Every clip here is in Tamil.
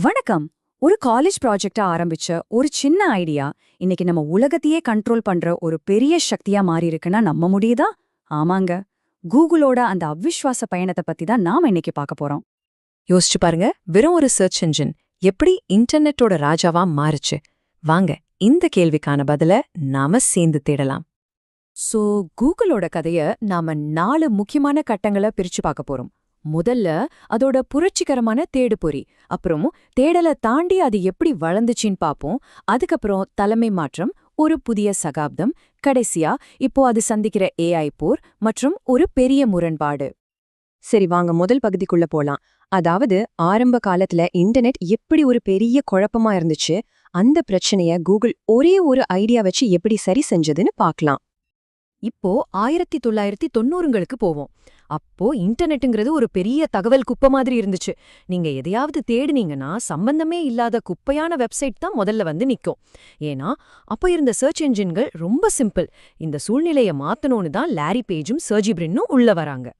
வணக்கம். ஒரு காலேஜ் ப்ராஜெக்டா ஆரம்பிச்ச ஒரு சின்ன ஐடியா இன்னைக்கு நம்ம உலகத்தையே கண்ட்ரோல் பண்ற ஒரு பெரிய சக்தியா மாறி இருக்குன்னா நம்ப முடியுதா? ஆமாங்க. கூகுளோட அந்த அவிஸ்வாச பயணத்தை பத்தி தான் நாம இன்னைக்கு பார்க்க போறோம். யோசிச்சு பாருங்க. வெறும் ஒரு சர்ச் என்ஜின் எப்படி இன்டர்நெட்டோட ராஜாவா மாறுச்சு? வாங்க இந்த கேள்விக்கான பதில நாம சேர்ந்து தேடலாம். சோ கூகுளோட கதைய நாம நாலு முக்கியமான கட்டங்களை பிரிச்சு பார்க்க போறோம். முதல்ல அதோட புரட்சிகரமான தேடுபொறி அப்புறம் தேடலை தாண்டி அது எப்படி வளர்ந்துச்சின்னு பாப்போம். அதுக்கப்புறம் தலைமை மாற்றம் ஒரு புதிய சகாப்தம் கடைசியா இப்போ அது சந்திக்கிற ஏஐ போர் மற்றும் ஒரு பெரிய முரண்பாடு. சரி வாங்க முதல் பகுதிக்குள்ள போலாம். அதாவது ஆரம்ப காலத்துல இன்டர்நெட் எப்படி ஒரு பெரிய குழப்பமா இருந்துச்சு அந்த பிரச்சனைய கூகுள் ஒரே ஒரு ஐடியா வச்சு எப்படி சரி செஞ்சதுன்னு பார்க்கலாம் இப்போ ஆயிரத்தி தொள்ளாயிரத்தி தொண்ணூறுங்களுக்கு போவோம். அப்போ இன்டர்நெட்டுங்கிறது ஒரு பெரிய தகவல் குப்பை மாதிரி இருந்துச்சு. நீங்க எதையாவது தேடுனீங்கன்னா சம்பந்தமே இல்லாத குப்பையான வெப்சைட் தான் முதல்ல வந்து நிக்கும். ஏன்னா அப்போ இருந்த சர்ச் என்ஜின்கள் ரொம்ப சிம்பிள். இந்த சூழ்நிலையை மாத்தணும்னு தான் லாரி பேஜும் சர்ஜி பிரின்னும் உள்ள வராங்க.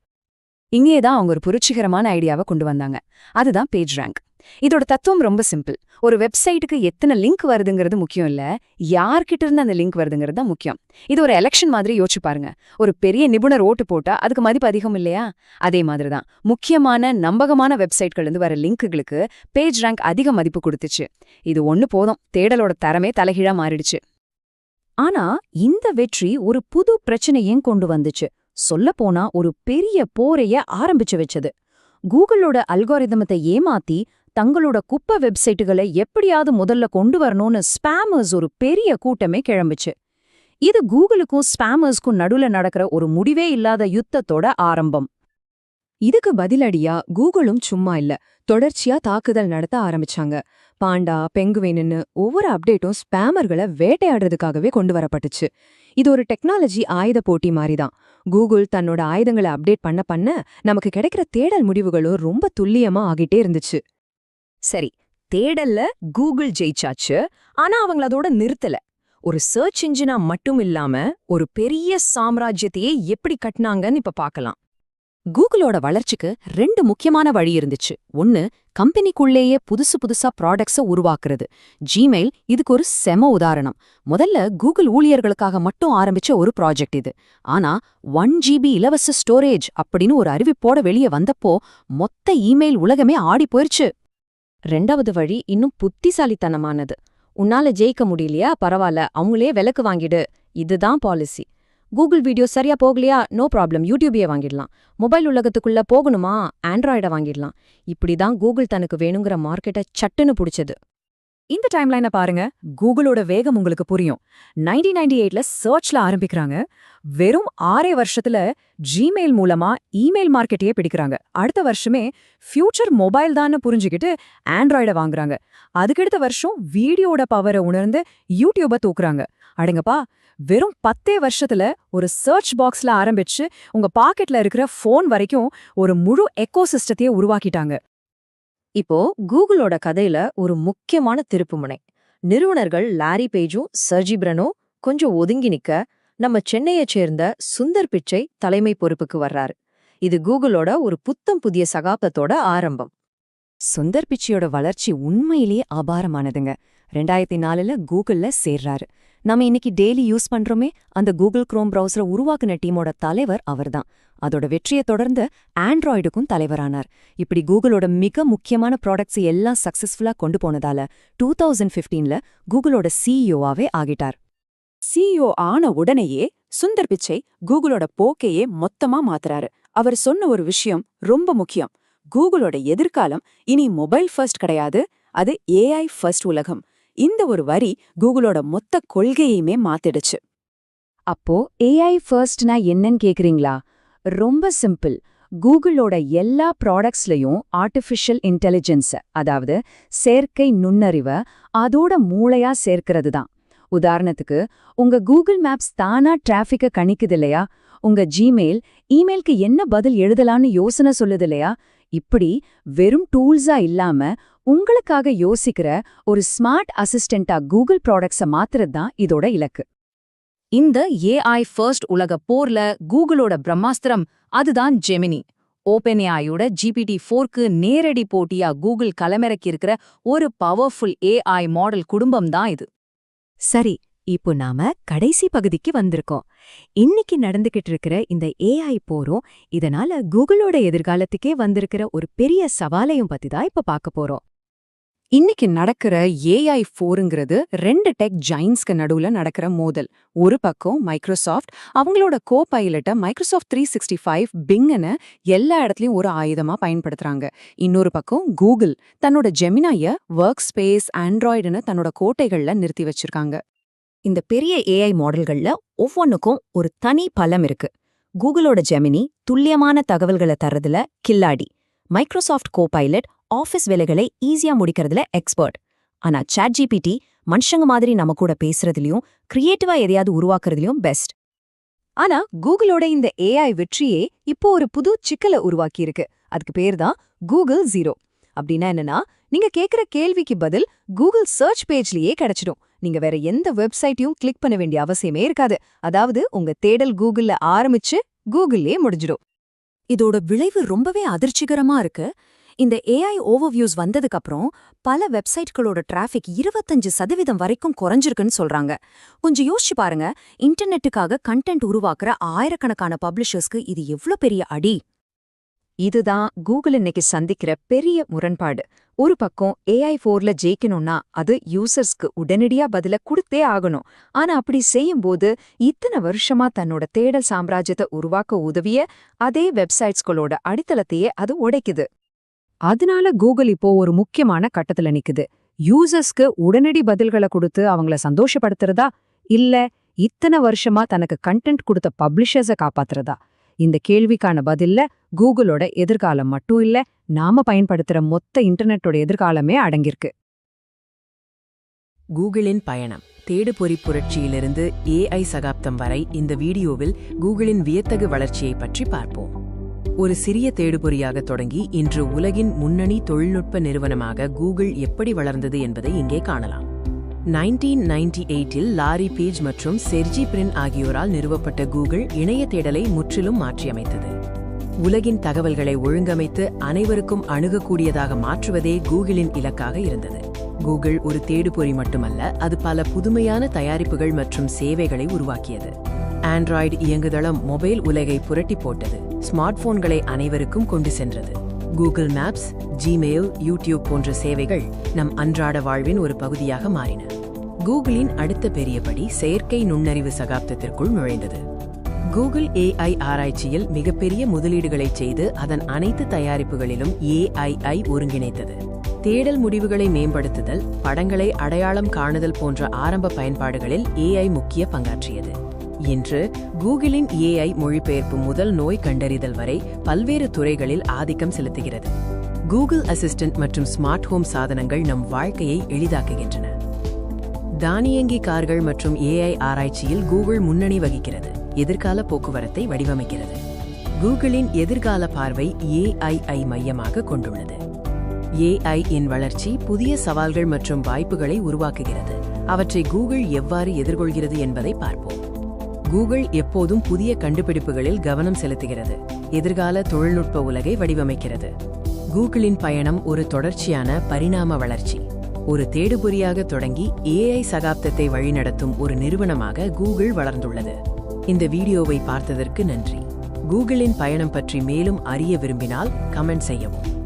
இங்கேதான் அவங்க ஒரு புரட்சிகரமான ஐடியாவை கொண்டு வந்தாங்க. அதுதான் பேஜ் ரேங்க். இதோட தத்துவம் ரொம்ப சிம்பிள் ஒரு வெப்சைட்டுக்கு எத்தனை லிங்க் வருதுங்கிறது முக்கியம் இல்ல. யார்கிட்ட இருந்து அந்த லிங்க் வருதுங்கிறது தான் முக்கியம். இது ஒரு எலெக்ஷன் மாதிரி யோசிச்சு பாருங்க. ஒரு பெரிய நிபுணர் ஓட்டு போட்டா அதுக்கு மதிப்பு அதிகம் இல்லையா? அதே மாதிரி தான். முக்கியமான நம்பகமான வெப்சைட்கள்லேருந்து வர லிங்க்குகளுக்கு பேஜ் ரேங்க் அதிக மதிப்பு கொடுத்துச்சு. இது ஒன்று போதும். தேடலோட தரமே தலைகீழா மாறிடுச்சு. ஆனா இந்த வெற்றி ஒரு புது பிரச்சனையும் கொண்டு வந்துச்சு. சொல்லப்போனா ஒரு பெரிய போரைய ஆரம்பிச்சு வச்சது. கூகுளோட அல்காரிதமத்தை ஏமாத்தி தங்களோட குப்பை வெப்சைட்டுகளை எப்படியாவது முதல்ல கொண்டு வரணும்னு ஸ்பேமர்ஸ் ஒரு பெரிய கூட்டமே கிளம்புச்சு. இது கூகுளுக்கும் ஸ்பேமர்ஸ்க்கும் நடுவுல நடக்கிற ஒரு முடிவே இல்லாத யுத்தத்தோட ஆரம்பம். இதுக்கு பதிலடியா கூகுளும் சும்மா இல்ல தொடர்ச்சியா தாக்குதல் நடத்த ஆரம்பிச்சாங்க. பாண்டா பெங்குவேனுன்னு ஒவ்வொரு அப்டேட்டும் ஸ்பேமர்களை வேட்டையாடுறதுக்காகவே கொண்டு வரப்பட்டுச்சு. இது ஒரு டெக்னாலஜி ஆயுத போட்டி மாதிரிதான் கூகுள் தன்னோட ஆயுதங்களை அப்டேட் பண்ண பண்ண நமக்கு கிடைக்கிற தேடல் முடிவுகளும் ரொம்ப துல்லியமா ஆகிட்டே இருந்துச்சு. சரி தேடல்ல கூகுள் ஜெயிச்சாச்சு ஆனா அவங்கள அதோட நிறுத்தல. ஒரு சர்ச் இன்ஜினா மட்டும் இல்லாம ஒரு பெரிய சாம்ராஜ்யத்தையே எப்படி கட்டினாங்கன்னு இப்ப பார்க்கலாம் கூகுளோட வளர்ச்சிக்கு ரெண்டு முக்கியமான வழி இருந்துச்சு. ஒன்னு கம்பெனிக்குள்ளேயே புதுசு புதுசா ப்ராடக்ட்ஸை உருவாக்குறது. ஜிமெயில் இதுக்கு ஒரு செம உதாரணம். முதல்ல கூகுள் ஊழியர்களுக்காக மட்டும் ஆரம்பிச்ச ஒரு ப்ராஜெக்ட் இது. ஆனா ஒன் ஜிபி இலவச ஸ்டோரேஜ் அப்படின்னு ஒரு அறிவிப்போட வெளியே வந்தப்போ மொத்த இமெயில் உலகமே ஆடி போயிருச்சு. ரெண்டாவது வழி இன்னும் புத்திசாலித்தனமானது. உன்னால ஜெயிக்க முடியலையா? பரவாயில்ல அவங்களே விலக்கு வாங்கிடு. இதுதான் பாலிசி கூகுள் வீடியோ சரியா போகலையா? நோ ப்ராப்ளம் யூடியூபையே வாங்கிடலாம். மொபைல் உலகத்துக்குள்ள போகணுமா? ஆண்ட்ராய்டை வாங்கிடலாம். இப்படிதான் கூகுள் தனக்கு வேணுங்கிற மார்க்கெட்டை சட்டுன்னு பிடிச்சது. இந்த டைம்லைனை பாருங்க. கூகுளோட வேகம் உங்களுக்கு புரியும். நைன்டீன் நைன்டி எயிட்ல சர்ச்ல ஆரம்பிக்கிறாங்க. வெறும் ஆறே வருஷத்துல ஜிமெயில் மூலமா இமெயில் மார்க்கெட்டையே பிடிக்கிறாங்க. அடுத்த வருஷமே ஃபியூச்சர் மொபைல் தான்னு புரிஞ்சுக்கிட்டு ஆண்ட்ராய்டை வாங்குறாங்க. அதுக்கடுத்த வருஷம் வீடியோட பவரை உணர்ந்து யூடியூபை தூக்குறாங்க. அடங்கப்பா வெறும் பத்தே வருஷத்துல ஒரு சர்ச் பாக்ஸ்ல ஆரம்பிச்சு உங்க பாக்கெட்ல இருக்கிற ஃபோன் வரைக்கும் ஒரு முழு எக்கோசிஸ்டத்தையே உருவாக்கிட்டாங்க. இப்போ கூகுளோட கதையில ஒரு முக்கியமான திருப்புமுனை நிறுவனர்கள் லாரி பேஜும் சர்ஜி பிரனும் கொஞ்சம் ஒதுங்கி நிக்க நம்ம சென்னையைச் சேர்ந்த சுந்தர் பிச்சை தலைமை பொறுப்புக்கு வர்றாரு. இது கூகுளோட ஒரு புத்தம் புதிய சகாப்தத்தோட ஆரம்பம். சுந்தர் பிச்சையோட வளர்ச்சி உண்மையிலேயே அபாரமானதுங்க. ரெண்டாயிரத்தி நாலுல கூகுள்ல சேர்றாரு. நம்ம இன்னைக்கு டெய்லி யூஸ் பண்றோமே அந்த கூகுள் குரோம் ப்ரௌசரை உருவாக்குன டீமோட தலைவர் அவர்தான். அதோட வெற்றியை தொடர்ந்து ஆண்ட்ராய்டுக்கும் தலைவரானார். இப்படி கூகுளோட மிக முக்கியமான ப்ராடக்ட்ஸ் எல்லாம் சக்சஸ்ஃபுல்லா கொண்டு போனதால டூ தௌசண்ட் ஃபிஃப்டீன்ல கூகுளோட சிஇஓவாவே ஆகிட்டார். சிஇஓ ஆன உடனேயே சுந்தர் பிச்சை கூகுளோட போக்கையே மொத்தமா மாத்துறாரு. அவர் சொன்ன ஒரு விஷயம் ரொம்ப முக்கியம். கூகுளோட எதிர்காலம் இனி மொபைல் ஃபர்ஸ்ட் கிடையாது அது ஏஐ ஃபர்ஸ்ட் உலகம். இந்த ஒரு வரி கூகுளோட மொத்த கொள்கையுமே மாத்திடுச்சு. அப்போ ஏஐ ஃபர்ஸ்ட்னா என்னன்னு கேக்குறீங்களா? ரொம்ப சிம்பிள். கூகுளோட எல்லா ப்ராடக்ட்ஸ்லயும் ஆர்டிஃபிஷியல் இன்டெலிஜென்ஸை அதாவது செயற்கை நுண்ணறிவை அதோட மூளையா சேர்க்கிறது தான். உதாரணத்துக்கு உங்க கூகுள் மேப்ஸ் தானா டிராஃபிக்க கணிக்குது இல்லையா? உங்க ஜிமெயில் இமெயிலுக்கு என்ன பதில் எழுதலான்னு யோசனை சொல்லுது இல்லையா? இப்படி வெறும் டூல்ஸா இல்லாம உங்களுக்காக யோசிக்கிற ஒரு ஸ்மார்ட் அசிஸ்டண்டா கூகுள் ப்ராடக்ட்ஸை மாத்துறது தான் இதோட இலக்கு. இந்த ஏஐ ஃபர்ஸ்ட் உலக போர்ல கூகுளோட பிரம்மாஸ்திரம் அதுதான் ஜெமினி. ஓபன்ஏஐயோட ஜிபிடி ஃபோர்க்கு நேரடி போட்டியா கூகுள் களமிறக்கியிருக்கிற ஒரு பவர்ஃபுல் ஏஐ மாடல் குடும்பம் தான் இது. சரி இப்போ நாம கடைசி பகுதிக்கு வந்திருக்கோம். இன்னைக்கு நடந்துகிட்டு இருக்கிற இந்த ஏஐ போரும் இதனால கூகுளோட எதிர்காலத்துக்கே வந்திருக்கிற ஒரு பெரிய சவாலையும் பத்தி தான் இப்ப பார்க்க போறோம். இன்னைக்கு நடக்கிற ஏஐ ஃபோருங்கிறது ரெண்டு டெக் ஜைன்ஸ்க்கு நடுவுல நடக்கிற மோதல். ஒரு பக்கம் மைக்ரோசாஃப்ட் அவங்களோட கோ பைலட்டை மைக்ரோசாஃப்ட் த்ரீ சிக்ஸ்டி ஃபைவ் பிங்கனு எல்லா இடத்துலயும் ஒரு ஆயுதமா பயன்படுத்துறாங்க. இன்னொரு பக்கம் கூகுள் தன்னோட ஜெமினாய ஒர்க் ஸ்பேஸ் ஆண்ட்ராய்டுன்னு தன்னோட கோட்டைகள்ல நிறுத்தி வச்சிருக்காங்க. இந்த பெரிய ஏஐ மாடல்கள்ல ஒவ்வொன்றுக்கும் ஒரு தனி பலம் இருக்கு. கூகுளோட ஜெமினி துல்லியமான தகவல்களை தர்றதுல கில்லாடி. மைக்ரோசாஃப்ட் கோபைலட் ஆஃபீஸ் வேலைகளை ஈஸியா முடிக்கிறதுல எக்ஸ்பர்ட் ஆனா சாட் ஜிபிடி மனுஷங்க மாதிரி நம்ம கூட பேசுறதுலயும் கிரியேட்டிவா எதையாவது உருவாக்குறதுலயும் பெஸ்ட் ஆனா கூகுளோட இந்த ஏஐ வெற்றியே இப்போ ஒரு புது சிக்கலை உருவாக்கியிருக்கு. அதுக்கு பேர் தான் கூகுள் ஜீரோ அப்படின்னா என்னன்னா நீங்க கேக்குற கேள்விக்கு பதில் கூகுள் சர்ச் பேஜ்லயே கிடைச்சிடும். நீங்க வேற எந்த வெப்சைட்டையும் கிளிக் பண்ண வேண்டிய அவசியமே இருக்காது. அதாவது உங்க தேடல் கூகுள்ல ஆரம்பிச்சு கூகுள்லயே முடிஞ்சிடும். இதோட விளைவு ரொம்பவே அதிர்ச்சிகரமா இருக்கு. இந்த ஏஐ ஓவர்வியூஸ் வந்ததுக்கப்புறம் பல வெப்சைட்களோட டிராஃபிக் இருபத்தஞ்சு சதவீதம் வரைக்கும் குறைஞ்சிருக்குன்னு சொல்றாங்க. கொஞ்சம் யோசிச்சு பாருங்க இன்டர்நெட்டுக்காக கண்டென்ட் உருவாக்குற ஆயிரக்கணக்கான பப்ளிஷர்ஸ்க்கு இது எவ்ளோ பெரிய அடி? இதுதான் கூகுள் இன்னைக்கு சந்திக்கிற பெரிய முரண்பாடு. ஒரு பக்கம் ஏஐ ஃபோர்ல ஜெயிக்கணும்னா அது யூசர்ஸ்க்கு உடனடியா பதில கொடுத்தே ஆகணும். ஆனா அப்படி செய்யும்போது இத்தனை வருஷமா தன்னோட தேடல் சாம்ராஜ்யத்தை உருவாக்க உதவிய அதே வெப்சைட்ஸ்களோட அடித்தளத்தையே அது உடைக்குது. அதனால கூகுள் இப்போ ஒரு முக்கியமான கட்டத்துல நிக்குது. யூசர்ஸ்க்கு உடனடி பதில்களை கொடுத்து அவங்கள சந்தோஷப்படுத்துறதா? இல்ல இத்தனை வருஷமா தனக்கு கண்டென்ட் கொடுத்த பப்ளிஷர்ஸை காப்பாத்துறதா? இந்த கேள்விக்கான பதில்ல கூகுளோட எதிர்காலம் மட்டும் இல்ல நாம பயன்படுத்துற மொத்த இன்டர்நெட்டோட எதிர்காலமே அடங்கியிருக்கு. கூகுளின் பயணம். தேடுபொறி புரட்சியிலிருந்து ஏஐ சகாப்தம் வரை இந்த வீடியோவில் கூகுளின் வியத்தகு வளர்ச்சியை பற்றி பார்ப்போம். ஒரு சிறிய தேடுபொறியாக தொடங்கி இன்று உலகின் முன்னணி தொழில்நுட்ப நிறுவனமாக கூகுள் எப்படி வளர்ந்தது என்பதை இங்கே காணலாம். நைன்டீன் நைன்டி எயிட்டில் லாரி பேஜ் மற்றும் செர்ஜி பிரின் ஆகியோரால் நிறுவப்பட்ட கூகுள் இணைய தேடலை முற்றிலும் மாற்றியமைத்தது. உலகின் தகவல்களை ஒழுங்கமைத்து அனைவருக்கும் அணுகக்கூடியதாக மாற்றுவதே கூகுளின் இலக்காக இருந்தது. கூகுள் ஒரு தேடுபொறி மட்டுமல்ல அது பல புதுமையான தயாரிப்புகள் மற்றும் சேவைகளை உருவாக்கியது. ஆண்ட்ராய்டு இயங்குதளம் மொபைல் உலகை புரட்டி போட்டது. ஸ்மார்ட் போன்களை அனைவருக்கும் கொண்டு சென்றது. கூகுள் மேப்ஸ் ஜிமெயில் யூடியூப் போன்ற சேவைகள் நம் அன்றாட வாழ்வின் ஒரு பகுதியாக மாறின. கூகுளின் அடுத்த பெரியபடி செயற்கை நுண்ணறிவு சகாப்தத்திற்குள் நுழைந்தது. கூகுள் ஏஐ ஆராய்ச்சியில் மிகப்பெரிய முதலீடுகளைச் செய்து அதன் அனைத்து தயாரிப்புகளிலும் ஏஐஐ ஒருங்கிணைத்தது. தேடல் முடிவுகளை மேம்படுத்துதல் படங்களை அடையாளம் காணுதல் போன்ற ஆரம்ப பயன்பாடுகளில் ஏஐ முக்கிய பங்காற்றியது. இன்று கூகுளின் ஏஐ மொழிபெயர்ப்பு முதல் நோய் கண்டறிதல் வரை பல்வேறு துறைகளில் ஆதிக்கம் செலுத்துகிறது. கூகுள் அசிஸ்டன்ட் மற்றும் ஸ்மார்ட் ஹோம் சாதனங்கள் நம் வாழ்க்கையை எளிதாக்குகின்றன. தானியங்கி கார்கள் மற்றும் ஏஐ ஆராய்ச்சியில் கூகுள் முன்னணி வகிக்கிறது. எதிர்கால போக்குவரத்தை வடிவமைக்கிறது. கூகுளின் எதிர்கால பார்வை ஏஐஐ மையமாக கொண்டுள்ளது. ஏஐ இன் வளர்ச்சி புதிய சவால்கள் மற்றும் வாய்ப்புகளை உருவாக்குகிறது. அவற்றை கூகுள் எவ்வாறு எதிர்கொள்கிறது என்பதை பார்ப்போம். கூகுள் எப்போதும் புதிய கண்டுபிடிப்புகளில் கவனம் செலுத்துகிறது. எதிர்கால தொழில்நுட்ப உலகை வடிவமைக்கிறது. கூகுளின் பயணம் ஒரு தொடர்ச்சியான பரிணாம வளர்ச்சி. ஒரு தேடுபொறியாக தொடங்கி ஏஐ சகாப்தத்தை வழிநடத்தும் ஒரு நிறுவனமாக கூகுள் வளர்ந்துள்ளது. இந்த வீடியோவை பார்த்ததற்கு நன்றி. கூகுளின் பயணம் பற்றி மேலும் அறிய விரும்பினால் கமெண்ட் செய்யவும்.